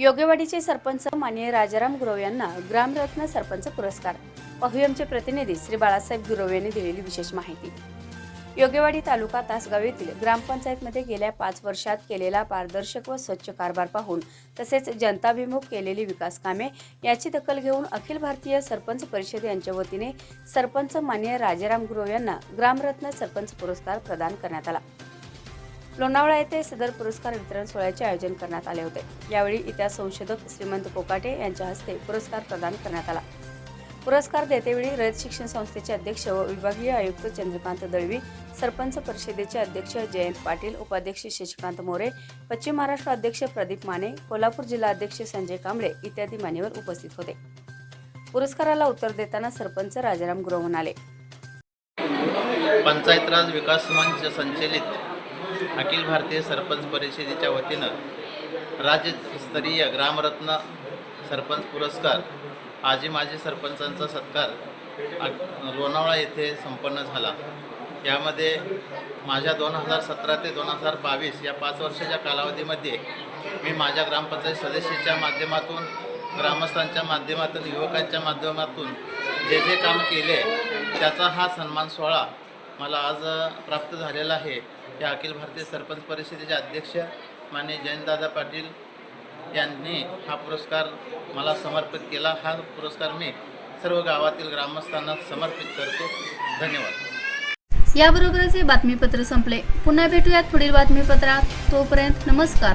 योगेवाडीचे सरपंच मान्य राजाराम गुरव यांना ग्रामरत्न सरपंच पुरस्कार. पाहुयमचे प्रतिनिधी श्री बाळासाहेब गुरव यांनी दिलेली विशेष माहिती. योगेवाडी तालुका तासगाव येथील ग्रामपंचायतमध्ये गेल्या पाच वर्षात केलेला पारदर्शक व स्वच्छ कारभार पाहून तसेच जनताभिमुख केलेली विकास कामे याची दखल घेऊन अखिल भारतीय सरपंच परिषद यांच्या वतीने सरपंच मान्य राजाराम गुरव यांना ग्रामरत्न सरपंच पुरस्कार प्रदान करण्यात आला. लोणावळा येथे सदर पुरस्कार वितरण सोहळ्याचे आयोजन करण्यात आले होते. यावेळी इतिहास संशोधक श्रीमंत कोकाटे यांच्या हस्ते पुरस्कार प्रदान करण्यात आला. पुरस्कार देतेवेळी रयत शिक्षण संस्थेचे अध्यक्ष व विभागीय आयुक्त चंद्रकांत दळवी सरपंच परिषदेचे अध्यक्ष जयंत पाटील उपाध्यक्ष शशिकांत मोरे पश्चिम महाराष्ट्र अध्यक्ष प्रदीप माने कोल्हापूर जिल्हा अध्यक्ष संजय कांबळे इत्यादी मान्यवर उपस्थित होते. पुरस्काराला उत्तर देताना सरपंच राजाराम गुरव म्हणाले. पंचायत राज विकास मंच संचलित अखिल भारतीय सरपंच परिषदेच्या वतीनं राज्यस्तरीय ग्रामरत्न सरपंच पुरस्कार आजी माजी सरपंचांचा सत्कार लोणावळा येथे संपन्न झाला. यामध्ये माझ्या दोन हजार सतरा ते दोन हजार बावीस या पाच वर्षाच्या कालावधीमध्ये मी माझ्या ग्रामपंचायत सदस्याच्या माध्यमातून ग्रामस्थांच्या माध्यमातून युवकांच्या माध्यमातून जे जे काम केले त्याचा हा सन्मान सोहळा मला आज प्राप्त झालेला आहे. या अखिल भारतीय सरपंच परिषदेचे अध्यक्ष माननीय जयंतदादा पाटील यांनी हा पुरस्कार मला समर्पित केला. हा पुरस्कार मी सर्व गावातील ग्रामस्थांना समर्पित करतो. धन्यवाद. याबरोबरच हे बातमीपत्र संपले. पुन्हा भेटूयात पुढील बातमीपत्रात. तोपर्यंत नमस्कार.